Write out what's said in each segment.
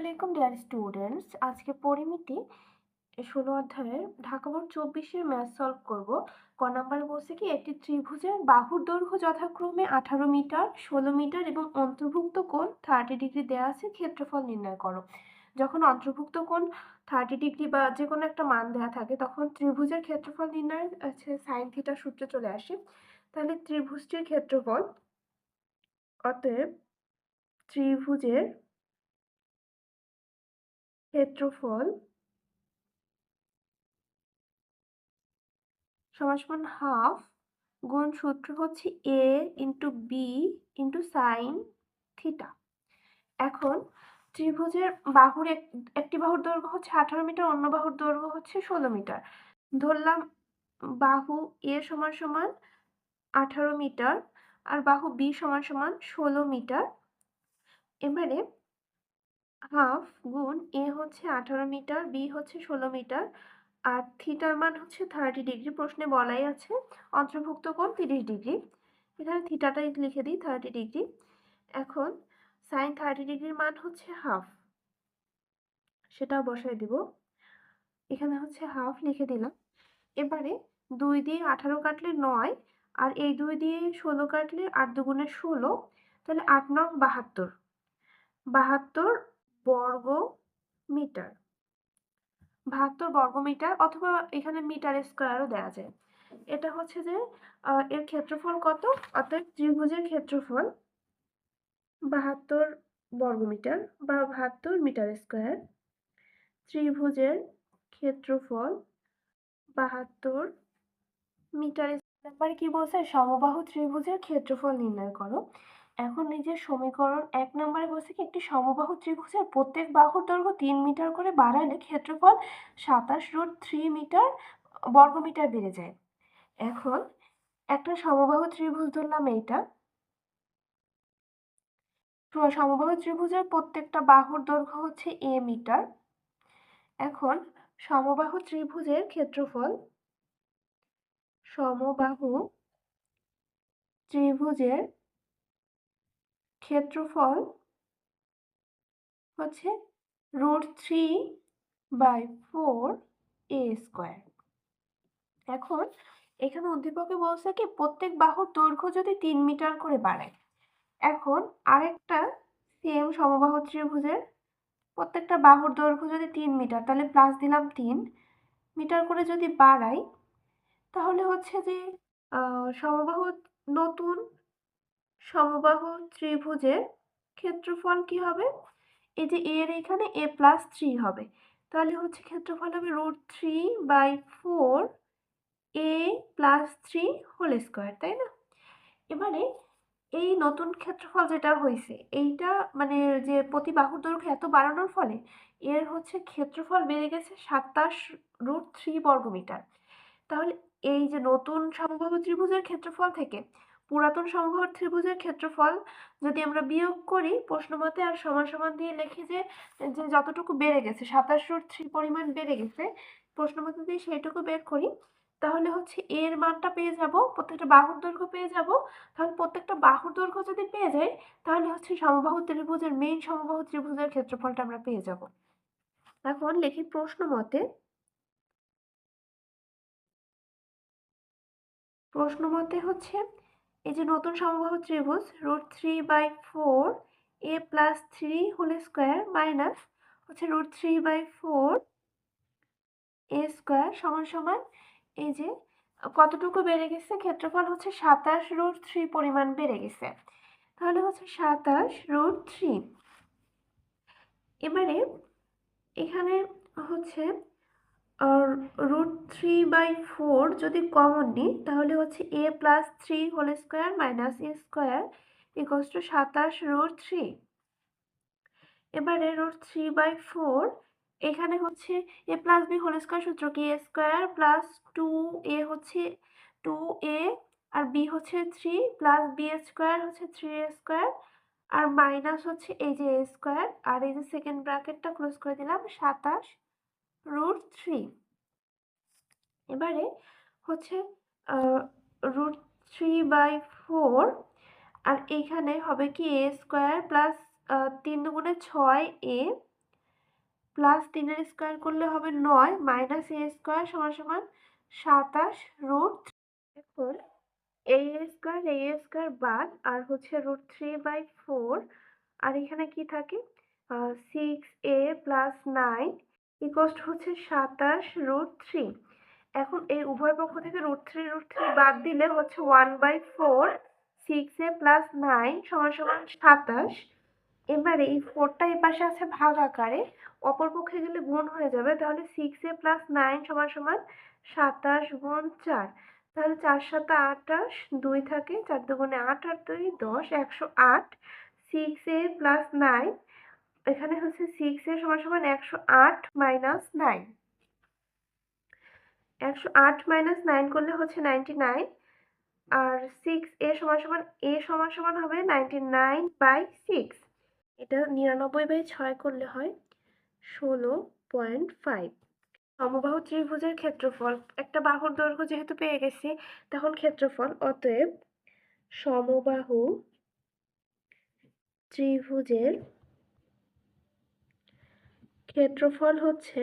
আলাইকুম dear students আজকে পরিমিতি ষোলো অধ্যায়ের ঢাকা বোর্ড চব্বিশের ম্যাথ সলভ করব। ক নাম্বার বলছে কি, একটি ত্রিভুজের বাহুর দৈর্ঘ্য যথাক্রমে আঠারো মিটার, ষোলো মিটার এবং অন্তর্ভুক্ত কোণ থার্টি ডিগ্রি দেওয়া আছে, ক্ষেত্রফল নির্ণয় করো। যখন অন্তর্ভুক্ত কোণ থার্টি ডিগ্রি বা যে কোনো একটা মান দেওয়া থাকে, তখন ত্রিভুজের ক্ষেত্রফল নির্ণয় হচ্ছে সাইন থিটার সূত্রে চলে আসে। তাহলে ত্রিভুজটির ক্ষেত্রফল, অতএব ত্রিভুজের ক্ষেত্রফল সমান হাফ গুণ সূত্র হচ্ছে A into B into sine theta এখন ত্রিভুজের বাহুর একটি বাহুর দৈর্ঘ্য হচ্ছে আঠারো মিটার, অন্য বাহুর দৈর্ঘ্য হচ্ছে ষোলো মিটার। ধরলাম বাহু এ সমান সমান আঠারো মিটার আর বাহু বি সমান সমান ষোলো মিটার। এবারে হাফ গুণ এ হচ্ছে আঠারো মিটার, বি হচ্ছে ষোলো মিটার আর থিটার মান হচ্ছে থার্টি ডিগ্রি প্রশ্নে বলাই আছে। অন্তর্ভুক্ত কোণ তিরিশ ডিগ্রি এখানে থিটাটাই লিখে দিই থার্টি ডিগ্রি এখন সাইন থার্টি ডিগ্রির মান হচ্ছে হাফ সেটাও বসাই দিব। এখানে হচ্ছে হাফ লিখে দিলাম। এবারে দুই দিয়ে আঠারো কাটলে নয় আর এই দুই দিয়ে ষোলো কাটলে আট দুগুণে ষোলো, তাহলে আট নং বাহাত্তর। বাহাত্তর বর্গ মিটার বাহাত্তর বর্গ মিটার অথবা এখানে মিটার স্কোয়ারও দেওয়া যায়। এটা হচ্ছে যে এর ক্ষেত্রফল কত? অর্থাৎ ত্রিভুজের ক্ষেত্রফল বাহাত্তর বর্গমিটার বা বাহাত্তর মিটার স্কোয়ার। ত্রিভুজের ক্ষেত্রফল বাহাত্তর মিটার ব্যাপারে কি বলছে? সমবাহু ত্রিভুজের ক্ষেত্রফল নির্ণয় করো। এখন নিজের সমীকরণ এক নম্বরে বলছে কি, একটি সমবাহু ত্রিভুজের প্রত্যেক বাহুর দৈর্ঘ্য তিন মিটার করে বাড়ালে ক্ষেত্রফল সাতাশ রুট থ্রি মিটার বর্গমিটার বেড়ে যায়। এখন একটা সমবাহু ত্রিভুজ ধরলাম এইটা। সমবাহু ত্রিভুজের প্রত্যেকটা বাহুর দৈর্ঘ্য হচ্ছে এ মিটার। এখন সমবাহু ত্রিভুজের ক্ষেত্রফল সমবাহু ত্রিভুজের ক্ষেত্রফল হচ্ছে root three by four A square এখন এখানে উদ্দীপকে বলছে কি, প্রত্যেক বাহুর দৈর্ঘ্য যদি তিন মিটার করে বাড়ায়, এখন আরেকটা সেম সমবাহু ত্রিভুজের প্রত্যেকটা বাহুর দৈর্ঘ্য যদি তিন মিটার, তাহলে প্লাস দিলাম তিন মিটার করে যদি বাড়াই, তাহলে হচ্ছে যে সমবাহু নতুন সমবাহু ত্রিভুজের ক্ষেত্রফল কি হবে? এই যে এর এখানে এ প্লাস থ্রি হবে। তাহলে হচ্ছে ক্ষেত্রফল হবে root three by four A plus three whole square তাই না? এবারে এই নতুন ক্ষেত্রফল যেটা হয়েছে এইটা মানে যে প্রতি বাহুর দৈর্ঘ্য এত বাড়ানোর ফলে এর হচ্ছে ক্ষেত্রফল বেড়ে গেছে সাতাশ রুট থ্রি বর্গমিটার। তাহলে এই যে নতুন সমবাহু ত্রিভুজের ক্ষেত্রফল থেকে পুরাতন সমবাহু ত্রিভুজের ক্ষেত্রফল যদি আমরা বিয়োগ করি, প্রশ্নমতে আর সমান সমান দিয়ে লিখি যে যে যতটুকু বেড়ে গেছে, সাতাশ রুট থ্রি পরিমাণ বেড়ে গেছে, প্রশ্নমতে দিয়ে সেইটুকু বের করি, তাহলে হচ্ছে এর মানটা পেয়ে যাব, প্রত্যেকটা বাহুর দৈর্ঘ্য পেয়ে যাব। তাহলে প্রত্যেকটা বাহুর দৈর্ঘ্য যদি পেয়ে যাই, তাহলে হচ্ছে সমবাহু ত্রিভুজের মেইন সমবাহু ত্রিভুজের ক্ষেত্রফলটা আমরা পেয়ে যাব। এখন লিখি প্রশ্ন মতে প্রশ্ন মতে হচ্ছে এই যে নতুন সমবাহু ত্রিভুজ root three by four a plus three whole square minus হচ্ছে root three by four a square সমান সমান এই যে কতটুকু বেড়ে গেছে? ক্ষেত্রফল হচ্ছে সাতাশ রুট থ্রি পরিমাণ বেড়ে গেছে। তাহলে হচ্ছে সাতাশ রুট থ্রি এবারে এখানে হচ্ছে রুট থ্রি বাই ফোর যদি কমন নিই, তাহলে হচ্ছে a plus three whole square minus a square equals to সাতাশ রুট থ্রি এবারে রুট থ্রি বাই ফোর এখানে হচ্ছে a plus b whole square সূত্র কি? A square plus two a হচ্ছে টু এ আর বি হচ্ছে থ্রি প্লাস বি স্কোয়ার হচ্ছে থ্রি এ স্কোয়ার আর মাইনাস হচ্ছে এই যে এ স্কোয়ার আর এই যে সেকেন্ড ব্র্যাকেটটা ক্লোজ করে দিলাম, সাতাশ রুট থ্রি এবারে হচ্ছে রুট থ্রি বাই ফোর আর এইখানে হবে কি এ স্কোয়ার প্লাস তিন দুগুণে ছয় এ প্লাস তিনের স্কোয়ার করলে হবে নয় মাইনাস এ স্কোয়ার সমান সমান সাতাশ রুট এখন এ স্কোয়ার এ স্কোয়ার বাদ, আর হচ্ছে রুট থ্রি বাই ফোর আর এখানে কি থাকে? সিক্স এ প্লাস নাইন ইকস্ট হচ্ছে সাতাশ রুট থ্রি এখন এই উভয় পক্ষ থেকে রুট থ্রি রুট থ্রি বাদ দিলে হচ্ছে one by four six a plus nine সমান সমান সাতাশ। এবারে এই ফোরটা এই পাশে আছে ভাগ আকারে অপর পক্ষে গেলে গুণ হয়ে যাবে, তাহলে সিক্স এ প্লাস নাইন সমান সমান সাতাশ গুণ চার। তাহলে চার সাতা আটাশ, দুই থাকে, চার দুগুণে আট আর দুই দশ, একশো আট। সিক্স এ প্লাস নাইন এখানে হচ্ছে সিক্স এ সমান সমান একশো আট মাইনাস নাইন একশো আট মাইনাস নাইন করলে হচ্ছে নাইনটি নাইন আর সিক্স এ সমান সমান, এ সমান সমান হবে নাইনটি নাইন বাই সিক্স এটা নিরানব্বই বাই ছয় করলে হয় ষোলো পয়েন্ট ফাইভ সমবাহু ত্রিভুজের ক্ষেত্রফল, একটা বাহুর দৈর্ঘ্য যেহেতু পেয়ে গেছি, তখন ক্ষেত্রফল অতএব সমবাহু ত্রিভুজের ক্ষেত্রফল হচ্ছে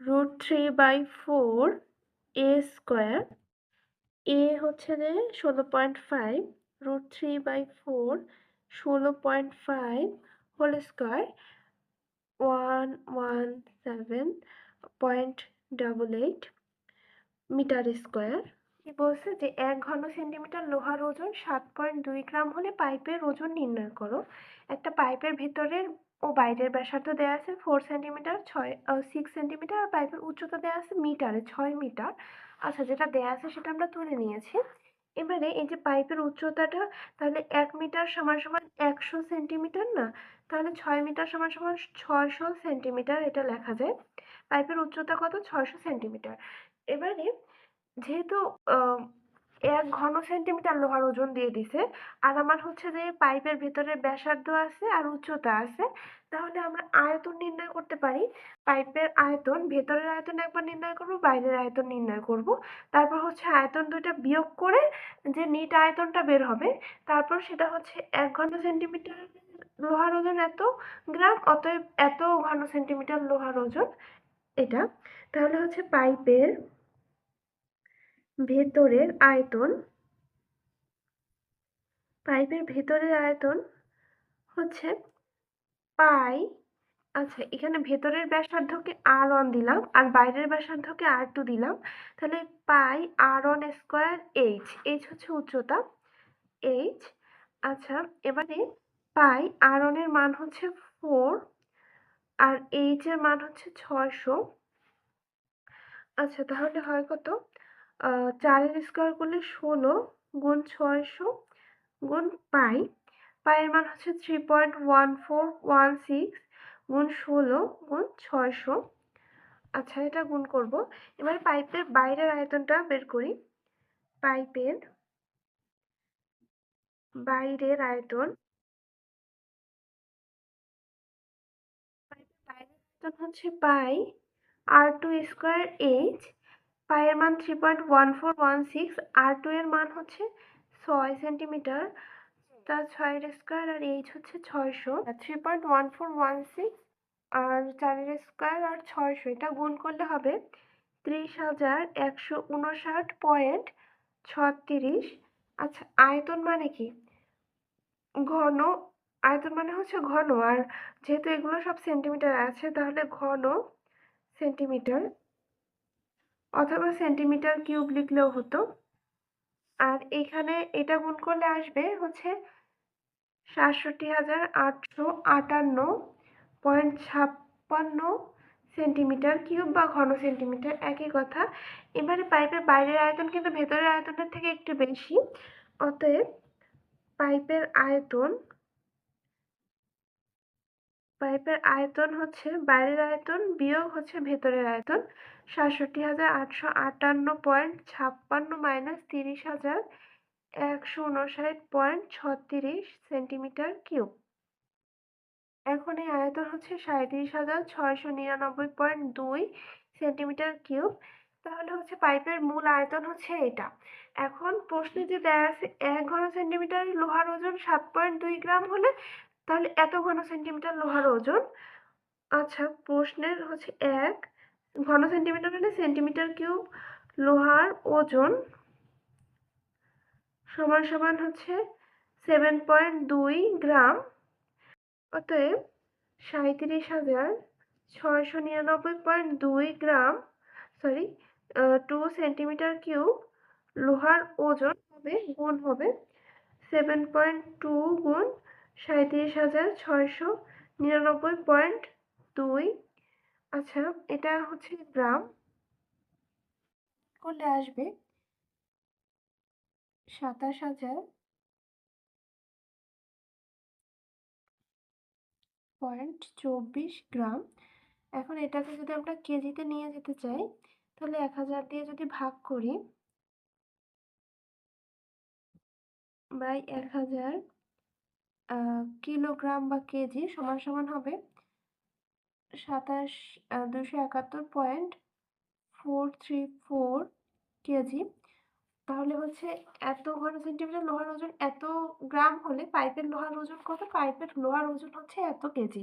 root three by four a square a হচ্ছে যে ষোলো point five root three by four ষোলো point five whole square one one seven point double eight metre square বলছে যে এক ঘন সেন্টিমিটার লোহার ওজন সাত পয়েন্ট দুই গ্রাম হলে পাইপের ওজন নির্ণয় করো। একটা পাইপের ভেতরের ও বাইরের ব্যাসার্ধ দেওয়া আছে ফোর সেন্টিমিটার ছয় সিক্স সেন্টিমিটার আর পাইপের উচ্চতা দেওয়া আছে মিটারে ছয় মিটার আচ্ছা যেটা দেওয়া আছে সেটা আমরা তুলে নিয়েছি। এবারে এই যে পাইপের উচ্চতাটা, তাহলে এক মিটার সমান সমান একশো সেন্টিমিটার না? তাহলে ছয় মিটার সমান সমান ছয়শো সেন্টিমিটার এটা লেখা যায়। পাইপের উচ্চতা কত? ছয়শো সেন্টিমিটার এবারে যেহেতু এক ঘন সেন্টিমিটার লোহার ওজন দিয়ে দিছে। আর আমার হচ্ছে যে পাইপের ভেতরে ব্যাসার্ধ আছে আর উচ্চতা আছে, তাহলে আমরা আয়তন নির্ণয় করতে পারি। পাইপের আয়তন, ভেতরের আয়তন একবার নির্ণয় করব, বাইরের আয়তন নির্ণয় করব। তারপর হচ্ছে আয়তন দুইটা বিয়োগ করে যে নিট আয়তনটা বের হবে, তারপর সেটা হচ্ছে এক ঘন সেন্টিমিটার লোহার ওজন এত গ্রাম, অতএব এত ঘন সেন্টিমিটার লোহার ওজন এটা। তাহলে হচ্ছে পাইপের ভেতরের আয়তন পাইপের ভেতরের আয়তন হচ্ছে পাই আচ্ছা এখানে ভেতরের ব্যাসার্ধকে আর ওয়ান দিলাম আর বাইরের ব্যাসার্ধকে আর টু দিলাম। তাহলে pi r one square h h হচ্ছে উচ্চতা এইচ আচ্ছা এবারে পাই আর ওয়ানের মান হচ্ছে ফোর আর এইচ এর মান হচ্ছে ছয়শো। আচ্ছা তাহলে হয় কত? চারের স্কোয়ার করলে ষোলো গুণ ছয়শো গুণ পাই। পায়ের মান হচ্ছে three point one four one six গুণ ষোলো গুণ ছয়শো। আচ্ছা এটা গুণ করব। এবার পাইপের বাইরের আয়তনটা বের করি। পাইপের বাইরের আয়তন বাইরের আয়তন হচ্ছে pi. R two square h পায়ের মান three point one four one six r two এর মান হচ্ছে ছয় সেন্টিমিটার তার ছয়ের স্কোয়ার আর এইচ হচ্ছে ছয়শো। Three point one four one six আর চারের স্কোয়ার আর ছয়শো, এটা গুণ করলে হবে ত্রিশ হাজার একশো উনষাট পয়েন্ট ছত্রিশ। আচ্ছা আয়তন মানে কি? ঘন, আয়তন মানে হচ্ছে ঘন, আর যেহেতু এগুলো সব সেন্টিমিটার আছে, তাহলে ঘন সেন্টিমিটার অথবা সেন্টিমিটার কিউব লিখলেও হতো। আর এখানে এটা গুণ করলে আসবে হচ্ছে সাতষট্টি হাজার আটশো আটান্ন পয়েন্ট ছাপ্পান্ন সেন্টিমিটার কিউব বা ঘন সেন্টিমিটার, একই কথা। এবারে পাইপের বাইরের আয়তন কিন্তু ভেতরের আয়তনের থেকে একটু বেশি, অতএব পাইপের আয়তন পাইপের আয়তন হচ্ছে বাইরের আয়তন, বিয়োগ হচ্ছে ভেতরের আয়তন। সাতষট্টি হাজার আটশো আটান্ন পয়েন্ট ছাপ্পান্ন মাইনাস তিরিশ হাজার একশো উনষাট পয়েন্ট ছত্রিশ সেন্টিমিটার কিউব। এখন এই আয়তন হচ্ছে সাঁত্রিশ হাজার ছয়শো নিরানব্বই পয়েন্ট দুই সেন্টিমিটার কিউব। তাহলে হচ্ছে পাইপের মূল আয়তন হচ্ছে এটা। এখন প্রশ্নে যে দেয়া আছে, এক ঘন সেন্টিমিটার লোহার ওজন সাত পয়েন্ট দুই গ্রাম হলে তাহলে এত ঘন সেন্টিমিটার লোহার ওজন? আচ্ছা প্রশ্নের হচ্ছে এক, ঘন সেন্টিমিটার মানে সেন্টিমিটার কিউব লোহার ওজন সমান সমান হচ্ছে সেভেন পয়েন্ট দুই গ্রাম, অতএব সাঁইত্রিশ হাজার ছয়শো নিরানব্বই পয়েন্ট দুই গ্রাম সরি টু সেন্টিমিটার কিউব লোহার ওজন হবে, গুণ হবে সেভেন পয়েন্ট টু গুণ সাঁইত্রিশ হাজার ছয়শো নিরানব্বই পয়েন্ট দুই। আচ্ছা এটা হচ্ছে গ্রাম। করলে আসবে? সাতাশ হাজার পয়েন্ট চব্বিশ গ্রাম। এখন এটাকে যদি আমরা কেজিতে নিয়ে যেতে চাই, তাহলে এক হাজার দিয়ে যদি ভাগ করি, বাই এক হাজার কিলোগ্রাম বা কেজি সমান সমান হবে সাতাশ দুশো একাত্তর point four three four kg. তাহলে হচ্ছে এত ঘন সেন্টিমিটার লোহার ওজন, এত গ্রাম হলে পাইপের লোহার ওজন কত? পাইপের লোহার ওজন হচ্ছে এত কেজি।